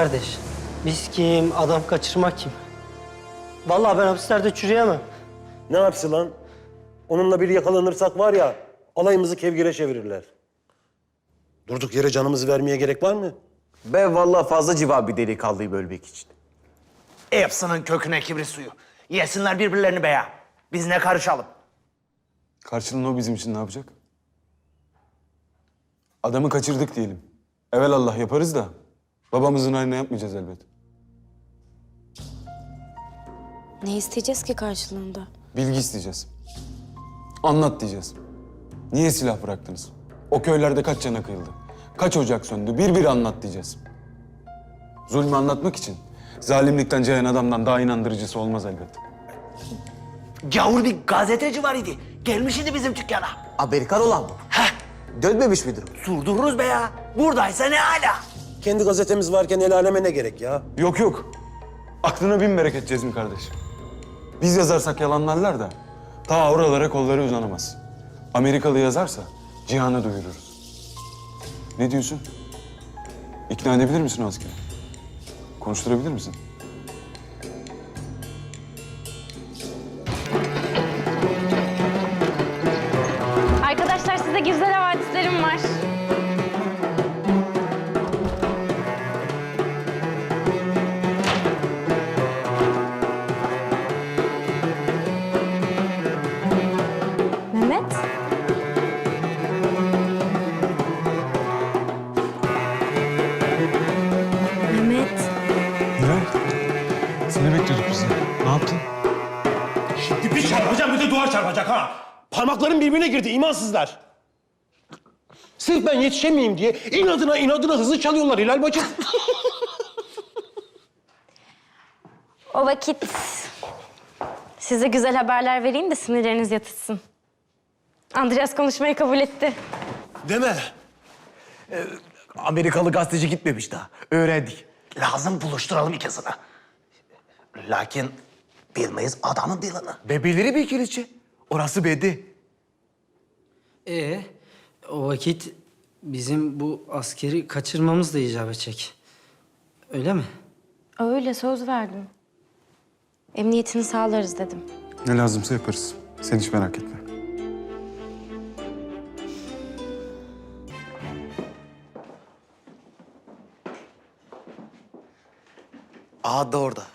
Kardeş, biz kim, adam kaçırmak kim? Vallahi ben hapislerde çürüyemem. Ne yapsın lan? Onunla bir yakalanırsak var ya, alayımızı kevgire çevirirler. Durduk yere canımızı vermeye gerek var mı? Ben vallahi fazla civa bir delikanlıyım ölmek için. Hepsinin köküne kibrit suyu. Yesinler birbirlerini be ya. Biz ne karışalım? Karşılığında o bizim için ne yapacak? Adamı kaçırdık diyelim. Evelallah yaparız da babamızın haline yapmayacağız elbet. Ne isteyeceğiz ki karşılığında? Bilgi isteyeceğiz. Anlat diyeceğiz. Niye silah bıraktınız? O köylerde kaç cana kıyıldı? Kaç ocak söndü? Bir bir anlat diyeceğiz. Zulmü anlatmak için zalimlikten cayan adamdan daha inandırıcısı olmaz elbet. Gavur bir gazeteci var idi. Gelmiş idi bizim dükkana. Amerikan olan mı? Heh, Dönmemiş midir? durdururuz be ya. Buradaysa ne hala? Kendi gazetemiz varken el aleme ne gerek ya? Yok yok. Aklına bin bereket Cezmi kardeş. Biz yazarsak yalanlarlar da ta oralara kolları uzanamaz. Amerikalı yazarsa cihana duyururuz. Ne diyorsun? İkna edebilir misin o askeri? Konuşturabilir misin? Arkadaşlar size güzel havadislerim var. Parmaklarım birbirine girdi imansızlar. Sırf ben yetişemeyeyim diye inadına inadına hızlı çalıyorlar Hilal bacım. O vakit size güzel haberler vereyim de sinirleriniz yatışsın. Andreas konuşmayı kabul etti. Deme. Amerikalı gazeteci gitmemiş daha. Öğrendik. Lazım buluşturalım ikisini. Lakin bilmeyiz adamın dilini. Bebeleri bir kiriçi. Orası bedi. Ee, o vakit bizim bu askeri kaçırmamız da icap edecek. Öyle mi? Öyle söz verdim. Emniyetini sağlarız dedim. Ne lazımsa yaparız. Sen hiç merak etme. Aha da orada.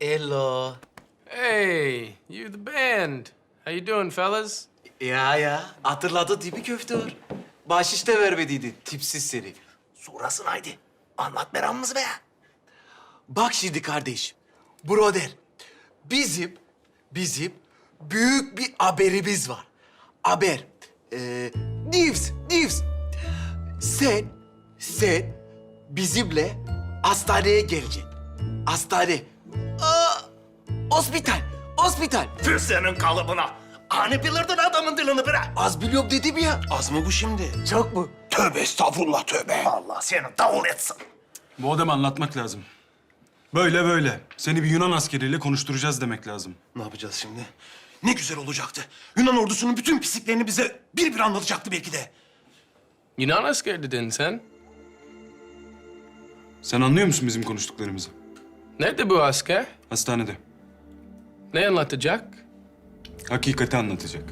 Hello. Hey, you the band. How you doing, fellas? Ya ya hatırladı değil mi köftör? Bahşiş de vermediydi tipsiz seni. Sonrasını haydi. Anlat meramımızı be ya. Bak şimdi kardeşim. Broder. Bizim, bizim büyük bir haberimiz var. Haber. Ee, news, news. Sen, sen bizimle hastaneye geleceksin. Hastane. Aa, hospital, hospital. Tüh senin kalıbına. Hani bilirdin adamın dilini bre. Az biliyorum dedim ya. Az mı bu şimdi? Çok mu? Tövbe estağfurullah tövbe. Allah seni davul etsin. Bu adamı anlatmak lazım. Böyle böyle. Seni bir Yunan askeriyle konuşturacağız demek lazım. Ne yapacağız şimdi? Ne güzel olacaktı. Yunan ordusunun bütün pisliklerini bize bir bir anlatacaktı belki de. Yunan askeri dedin sen. Sen anlıyor musun bizim konuştuklarımızı? Nerede bu asker? Hastanede. Ne anlatacak? Hakikati anlatacak.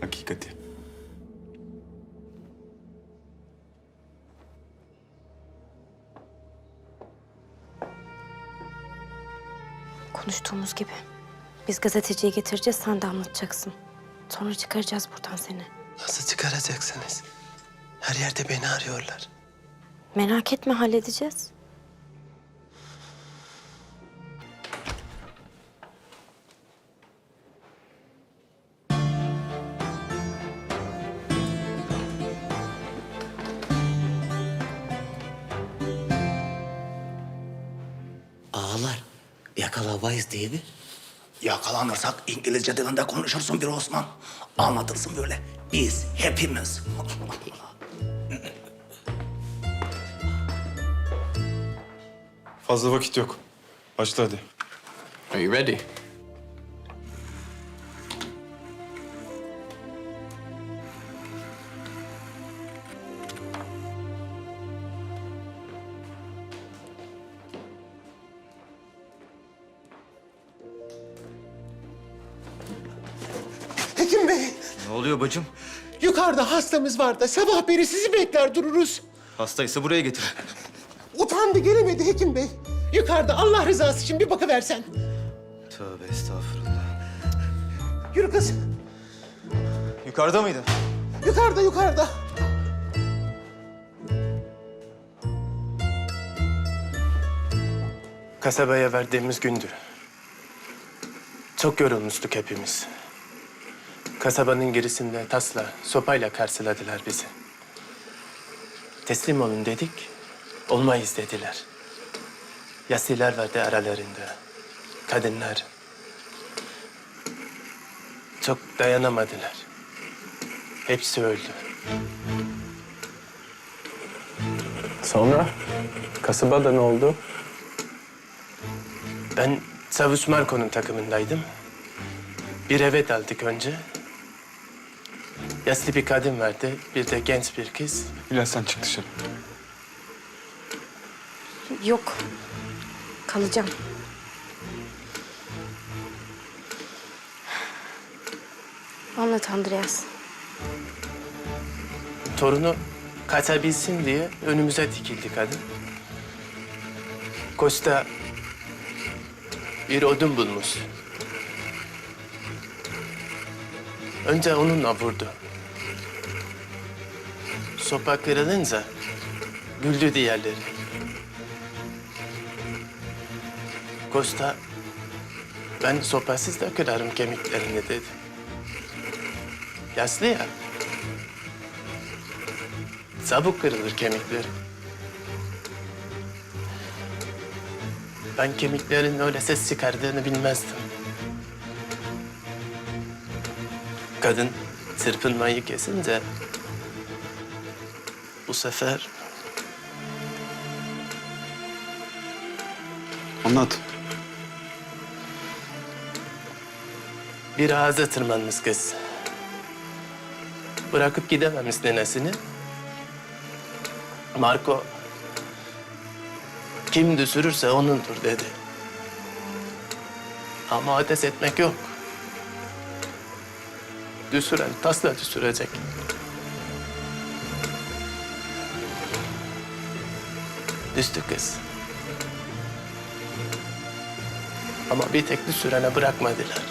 Hakikati. Konuştuğumuz gibi. Biz gazeteciyi getireceğiz, sen de anlatacaksın. Sonra çıkaracağız buradan seni. Nasıl çıkaracaksınız? Her yerde beni arıyorlar. Merak etme, halledeceğiz. Yakalamayız değil mi? Yakalanırsak İngilizce dilinde konuşursun bir Osman. Anlatırsın böyle. Biz hepimiz. Fazla vakit yok. Başla hadi. Are you ready? Ne oluyor bacım? Yukarıda hastamız var da sabah beri sizi bekler dururuz. Hastaysa buraya getirin. Utandı gelemedi hekim bey. Yukarıda Allah rızası için bir bakıversen. Tövbe estağfurullah. Yürü kız. Yukarıda mıydı? Yukarıda yukarıda. Kasabaya verdiğimiz gündü. Çok yorulmuştuk hepimiz. Kasabanın gerisinde tasla, sopayla karşıladılar bizi. Teslim olun dedik, olmayız dediler. Yaşlılar vardı aralarında, kadınlar. Çok dayanamadılar. Hepsi öldü. Sonra kasabada ne oldu? Ben Çavuş Marco'nun takımındaydım. Bir eve daldık önce. Yaşlı bir kadın vardı, bir de genç bir kız. Hilal sen çık dışarı. Yok. Kalacağım. Anlat Andreas. Torunu kaçabilsin diye önümüze dikildi kadın. Kosta bir odun bulmuş. Önce onunla vurdu. Sopa kırılınca güldü diğerleri. Kosta ben sopasız da kırarım kemiklerini dedi. Yaşlı ya. Çabuk kırılır kemikleri. Ben kemiklerin öyle ses çıkardığını bilmezdim. Kadın çırpınmayı kesince bu sefer Anlat. bir ağaca tırmanmış kız. Bırakıp gidememiş nenesini. Marco kim düşürürse onundur dedi. Ama ateş etmek yok. Düşüren tasla düşürecek. Düştü kız. Ama bir tek düşürene bırakmadılar.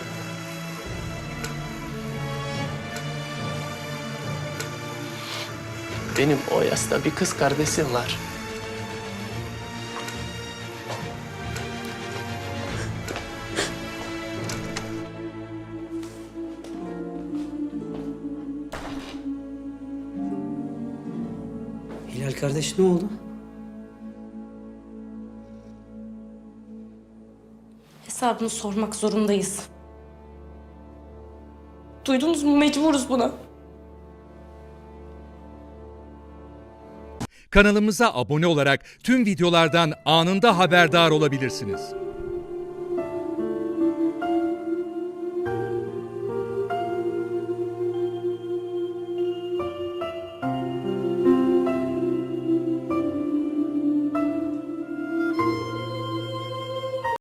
Benim o yaşta bir kız kardeşim var. Hilal kardeş ne oldu? Hesabını sormak zorundayız. Duydunuz mu? Mecburuz buna. Kanalımıza abone olarak tüm videolardan anında haberdar olabilirsiniz.